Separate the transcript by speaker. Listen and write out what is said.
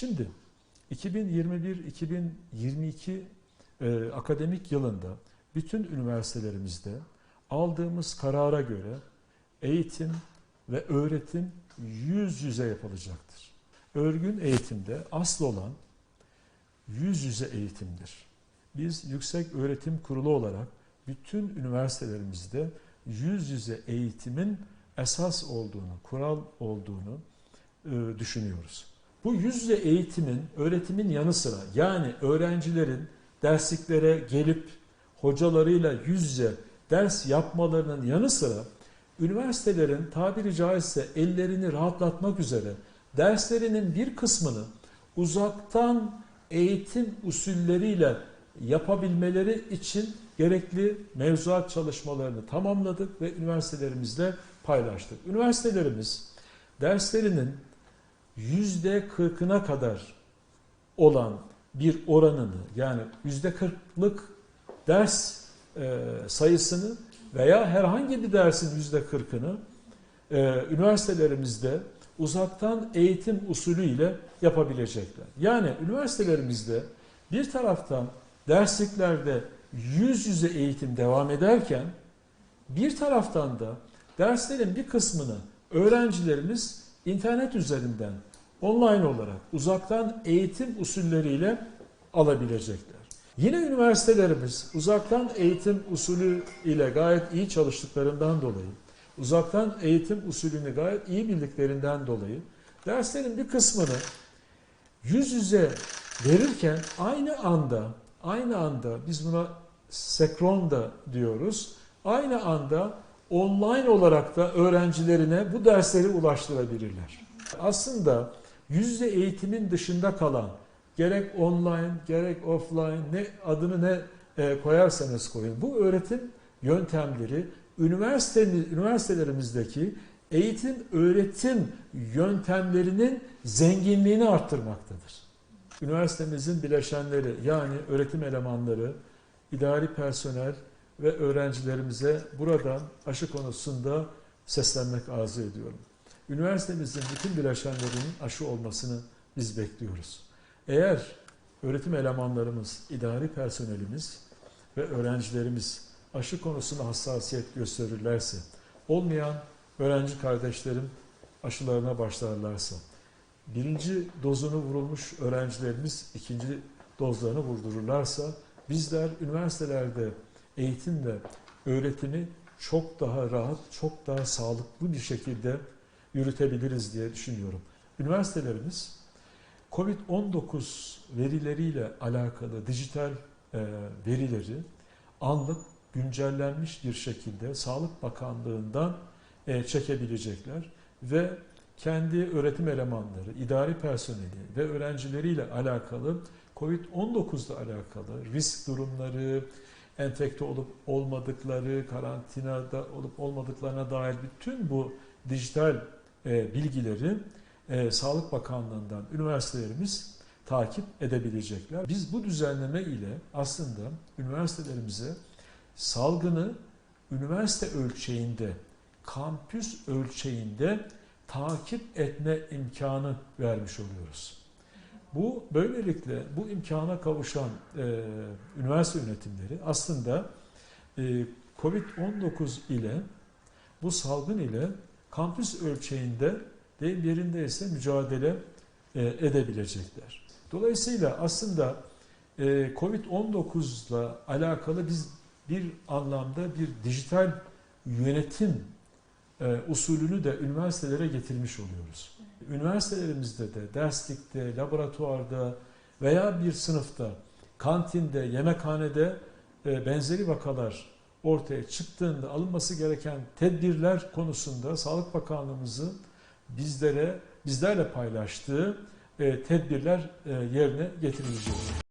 Speaker 1: Şimdi 2021-2022 e, akademik yılında bütün üniversitelerimizde aldığımız karara göre eğitim ve öğretim yüz yüze yapılacaktır. Örgün eğitimde asıl olan yüz yüze eğitimdir. Biz Yüksek Öğretim Kurulu olarak bütün üniversitelerimizde yüz yüze eğitimin esas olduğunu, kural olduğunu e, düşünüyoruz. Bu yüz yüze eğitimin, öğretimin yanı sıra yani öğrencilerin dersliklere gelip hocalarıyla yüz ders yapmalarının yanı sıra üniversitelerin tabiri caizse ellerini rahatlatmak üzere derslerinin bir kısmını uzaktan eğitim usulleriyle yapabilmeleri için gerekli mevzuat çalışmalarını tamamladık ve üniversitelerimizle paylaştık. Üniversitelerimiz derslerinin yüzde kırkına kadar olan bir oranını yani yüzde kırklık ders e, sayısını veya herhangi bir dersin yüzde kırkını e, üniversitelerimizde uzaktan eğitim usulüyle yapabilecekler. Yani üniversitelerimizde bir taraftan dersliklerde yüz yüze eğitim devam ederken bir taraftan da derslerin bir kısmını öğrencilerimiz internet üzerinden online olarak uzaktan eğitim usulleriyle alabilecekler. Yine üniversitelerimiz uzaktan eğitim usulü ile gayet iyi çalıştıklarından dolayı, uzaktan eğitim usulünü gayet iyi bildiklerinden dolayı derslerin bir kısmını yüz yüze verirken aynı anda aynı anda biz buna sekron da diyoruz. Aynı anda online olarak da öğrencilerine bu dersleri ulaştırabilirler. Aslında yüz eğitimin dışında kalan gerek online gerek offline ne adını ne e, koyarsanız koyun bu öğretim yöntemleri üniversitemiz, üniversitelerimizdeki eğitim öğretim yöntemlerinin zenginliğini arttırmaktadır. Üniversitemizin bileşenleri yani öğretim elemanları, idari personel ve öğrencilerimize buradan aşı konusunda seslenmek arzu ediyorum. Üniversitemizin bütün bileşenlerinin aşı olmasını biz bekliyoruz. Eğer öğretim elemanlarımız, idari personelimiz ve öğrencilerimiz aşı konusunda hassasiyet gösterirlerse, olmayan öğrenci kardeşlerim aşılarına başlarlarsa, birinci dozunu vurulmuş öğrencilerimiz ikinci dozlarını vurdururlarsa, bizler üniversitelerde eğitim ve öğretimi çok daha rahat, çok daha sağlıklı bir şekilde yürütebiliriz diye düşünüyorum. Üniversitelerimiz COVID-19 verileriyle alakalı dijital e, verileri anlık güncellenmiş bir şekilde Sağlık Bakanlığı'ndan e, çekebilecekler ve kendi öğretim elemanları, idari personeli ve öğrencileriyle alakalı COVID-19 ile alakalı risk durumları, enfekte olup olmadıkları, karantinada olup olmadıklarına dair bütün bu dijital e, bilgileri e, Sağlık Bakanlığı'ndan üniversitelerimiz takip edebilecekler. Biz bu düzenleme ile aslında üniversitelerimize salgını üniversite ölçeğinde, kampüs ölçeğinde takip etme imkanı vermiş oluyoruz. Bu böylelikle bu imkana kavuşan e, üniversite yönetimleri aslında e, Covid-19 ile bu salgın ile kampüs ölçeğinde deyim yerindeyse mücadele e, edebilecekler. Dolayısıyla aslında e, Covid-19 ile alakalı biz bir anlamda bir dijital yönetim e, usulünü de üniversitelere getirmiş oluyoruz. Üniversitelerimizde de derslikte, laboratuvarda veya bir sınıfta, kantinde, yemekhanede e, benzeri vakalar ortaya çıktığında alınması gereken tedbirler konusunda Sağlık Bakanlığımızın bizlere bizlerle paylaştığı e, tedbirler e, yerine getirilecek.